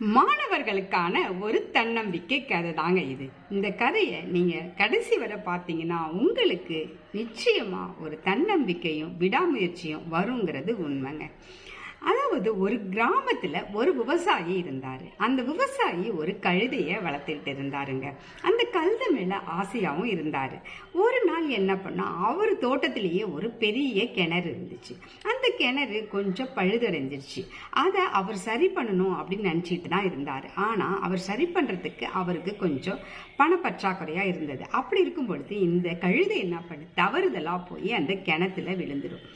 மாணவர்களுக்கான ஒரு தன்னம்பிக்கை கதை தாங்க இது. இந்த கதையை நீங்கள் கடைசி வரை பார்த்தீங்கன்னா உங்களுக்கு நிச்சயமாக ஒரு தன்னம்பிக்கையும் விடாமுயற்சியும் வருங்கிறது உண்மைங்க. அதாவது ஒரு கிராமத்தில் ஒரு விவசாயி இருந்தார். அந்த விவசாயி ஒரு கழுதையை வளர்த்துட்டு இருந்தாருங்க. அந்த கழுதை மேலே ஆசையாகவும் இருந்தார். ஒரு நாள் என்ன பண்ணால் அவர் தோட்டத்திலேயே ஒரு பெரிய கிணறு இருந்துச்சு. அந்த கிணறு கொஞ்சம் பழுதடைஞ்சிருச்சு. அதை அவர் சரி பண்ணணும் அப்படின்னு நினச்சிட்டு தான் இருந்தார். ஆனால் அவர் சரி பண்ணுறதுக்கு அவருக்கு கொஞ்சம் பணப்பற்றாக்குறையாக இருந்தது. அப்படி இருக்கும் பொழுது இந்த கழுதை என்ன பண்ணு தவறுதலாக போய் அந்த கிணத்துல விழுந்துடும்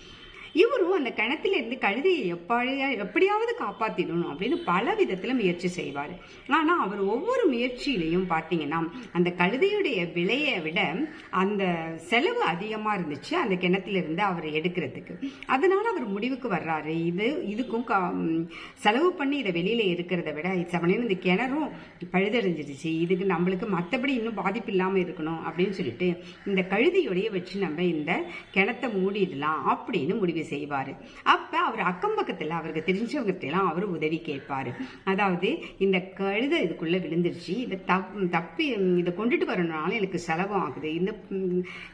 இவரும் அந்த கிணத்துலேருந்து கழுதையை எப்படியா எப்படியாவது காப்பாற்றிடணும் அப்படின்னு பல விதத்தில் முயற்சி செய்வார். ஆனால் அவர் ஒவ்வொரு முயற்சியிலையும் பார்த்தீங்கன்னா அந்த கழுதையுடைய விலையை விட அந்த செலவு அதிகமாக இருந்துச்சு அந்த கிணத்துலேருந்து அவரை அவர் எடுக்கிறதுக்கு. அதனால் அவர் முடிவுக்கு வர்றாரு. இது இதுக்கும் கா- செலவு பண்ணி இதை வெளியில் இருக்கிறத விட செவனேன்னு இந்த கிணறும் பழுதடைஞ்சிருச்சு. இதுக்கு நம்மளுக்கு மற்றபடி இன்னும் பாதிப்பு இல்லாமல் இருக்கணும் அப்படின்னு சொல்லிட்டு இந்த கழுதையோடைய வச்சு நம்ம இந்த கிணத்தை மூடிடலாம் அப்படின்னு முடிவு செய்வார். அப்போ அவர் அக்கம் பக்கத்தில் அவருக்கு தெரிஞ்சவங்ககிட்டலாம் அவர் உதவி கேட்பார். அதாவது இந்த கழுதை இதுக்குள்ளே விழுந்துருச்சு இதை தப் தப்பி இதை கொண்டுட்டு வரணுனாலும் எனக்கு செலவும் ஆகுது. இந்த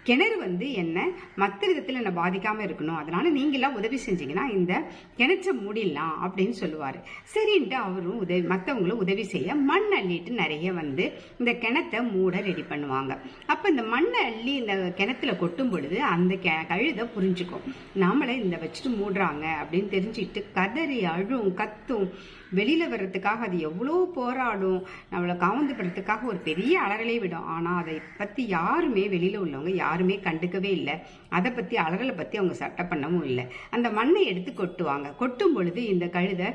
கிணறு வந்து என்ன மற்ற விதத்தில் என்னை பாதிக்காமல் இருக்கணும். அதனால் நீங்களாம் உதவி செஞ்சீங்கன்னா இந்த கிணற்ற மூடிடலாம் அப்படின்னு சொல்லுவார். சரின்ட்டு அவரும் உதவி மற்றவங்களும் உதவி செய்ய மண் அள்ளிட்டு நிறைய வந்து இந்த கிணத்தை மூட ரெடி பண்ணுவாங்க. அப்போ இந்த மண்ணை அள்ளி இந்த கிணத்துல கொட்டும் பொழுது அந்த கெ- கழுதை புரிஞ்சுக்கும். நாமளே இதில் வச்சுட்டு மூடுறாங்க அப்படின்னு தெரிஞ்சுக்கிட்டு கதறி அழும் கத்தும். வெளியில் வர்றதுக்காக அது எவ்வளோ போராடும். நம்மளை காவந்துப்படுறதுக்காக ஒரு பெரிய அலறலே விடும். ஆனால் அதை பற்றி யாருமே வெளியில் உள்ளவங்க யாருமே கண்டுக்கவே இல்லை. அதை பற்றி அலறலை பற்றி அவங்க சட்டை பண்ணவும் இல்லை. அந்த மண்ணை எடுத்து கொட்டுவாங்க. கொட்டும் பொழுது இந்த கழுதை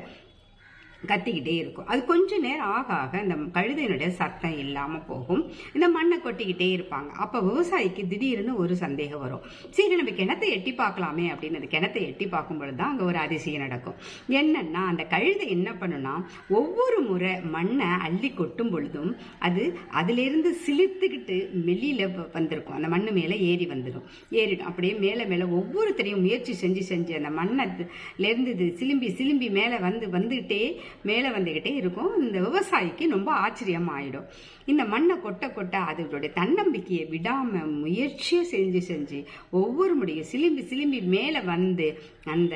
கத்திக்கிட்டே இருக்கும். அது கொஞ்ச நேரம் ஆக ஆக இந்த கழுதையினுடைய சத்தம் இல்லாமல் போகும். இந்த மண்ணை கொட்டிக்கிட்டே இருப்பாங்க. அப்போ விவசாயிக்கு திடீர்னு ஒரு சந்தேகம் வரும். சரி நம்ம கிணத்தை எட்டி பார்க்கலாமே அப்படின்னு அந்த கிணத்தை எட்டி பார்க்கும் பொழுது தான் அங்கே ஒரு அதிசயம் நடக்கும். என்னன்னா அந்த கழுதை என்ன பண்ணுனா ஒவ்வொரு முறை மண்ணை அள்ளி கொட்டும் பொழுதும் அது அதிலிருந்து சிலிர்த்துக்கிட்டு மெல்லியில் வந்திருக்கும். அந்த மண்ணு மேலே ஏறி வந்துடும் ஏறிடும். அப்படியே மேலே மேலே ஒவ்வொருத்தரையும் முயற்சி செஞ்சு செஞ்சு அந்த மண்ணிலேருந்து இது சிலும்பி சிலும்பி மேலே வந்து வந்துக்கிட்டே மேலே வந்துக்கிட்டே இருக்கும். இந்த விவசாயிக்கு ரொம்ப ஆச்சரியம் ஆயிடும் இந்த மண்ணை கொட்ட கொட்ட அதனுடைய தன்னம்பிக்கையை விடாமல் முயற்சியை செஞ்சு செஞ்சு ஒவ்வொரு முடியும் சிலும்பி சிலும்பி மேலே வந்து அந்த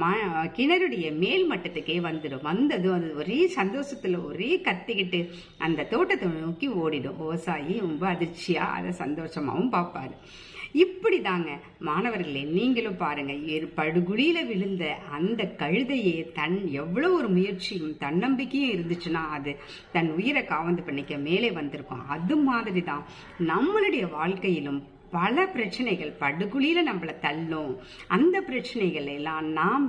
ம கிணறுடைய மேல் மட்டத்துக்கே வந்துடும். வந்ததும் அது ஒரே சந்தோஷத்தில் ஒரே கத்திக்கிட்டு அந்த தோட்டத்தை நோக்கி ஓடிடும். விவசாயி ரொம்ப அதிர்ச்சியாக அதை சந்தோஷமாகவும் பார்ப்பாரு. இப்படி தாங்க மாணவர்களே நீங்களும் பாருங்கள் படுகுழியில் விழுந்த அந்த கழுதையே தன் எவ்வளோ ஒரு முயற்சி முயற்சியும் தன்னம்பிக்கையும் இருந்துச்சுன்னா அது தன் உயிரை காவந்து பண்ணிக்க மேலே வந்திருக்கும். அது மாதிரி தான் நம்மளுடைய வாழ்க்கையிலும் பல பிரச்சனைகள் படுகுழியில நம்மளை தள்ளும். அந்த பிரச்சனைகள் எல்லாம் நாம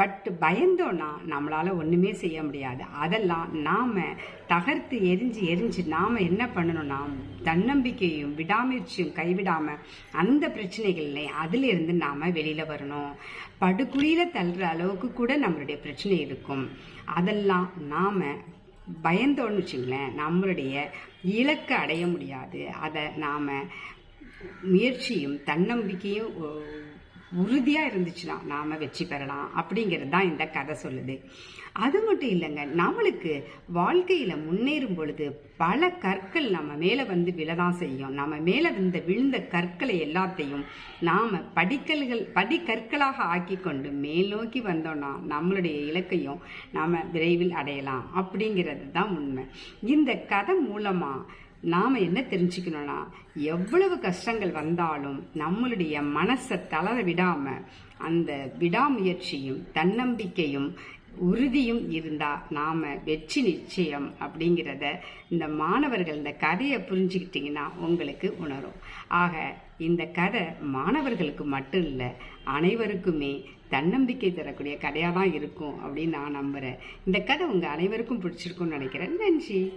பட் பயந்தோன்னா நம்மளால் ஒன்றுமே செய்ய முடியாது. அதெல்லாம் நாம் தகர்த்து எரிஞ்சு எரிஞ்சு நாம் என்ன பண்ணணும்னா தன்னம்பிக்கையும் விடாமுயற்சியும் கைவிடாமல் அந்த பிரச்சனைகள்லே அதிலிருந்து நாம் வெளியில் வரணும். படுகுழியில் தள்ளுற அளவுக்கு கூட நம்மளுடைய பிரச்சனை இருக்கும். அதெல்லாம் நாம் பயந்தோன்னு வச்சுங்களேன் நம்மளுடைய இலக்கை அடைய முடியாது. அதை நாம் முயற்சியும் தன்னம்பிக்கையும் உறுதியாக உறுதியா இருந்துச்சுன்னா நாம வெற்றி பெறலாம் அப்படிங்கிறது தான் இந்த கதை சொல்லுது. அது மட்டும் இல்லைங்க நம்மளுக்கு வாழ்க்கையில முன்னேறும் பொழுது பல கற்கள் நம்ம மேல வந்து விழதான் செய்யும். நம்ம மேல விழுந்த விழுந்த கற்களை எல்லாத்தையும் நாம படிக்கல்கள் படிக்கற்களாக ஆக்கி கொண்டு மேல்நோக்கி வந்தோம்னா நம்மளுடைய இலக்கையும் நாம விரைவில் அடையலாம் அப்படிங்கிறது தான் உண்மை. இந்த கதை மூலமா நாம் என்ன தெரிஞ்சுக்கணும்னா எவ்வளவு கஷ்டங்கள் வந்தாலும் நம்மளுடைய மனசை தளர விடாமல் அந்த விடாமுயற்சியும் தன்னம்பிக்கையும் உறுதியும் இருந்தால் நாம் வெற்றி நிச்சயம் அப்படிங்கிறத இந்த மாணவர்கள் இந்த கதையை புரிஞ்சுக்கிட்டிங்கன்னா உங்களுக்கு உணரும். ஆக இந்த கதை மாணவர்களுக்கு மட்டும் இல்லை அனைவருக்குமே தன்னம்பிக்கை தரக்கூடிய கதையாக தான் இருக்கும் அப்படின்னு நான் நம்புகிறேன் இந்த கதை உங்கள் அனைவருக்கும் பிடிச்சிருக்கும்னு நினைக்கிறேன். நன்றி.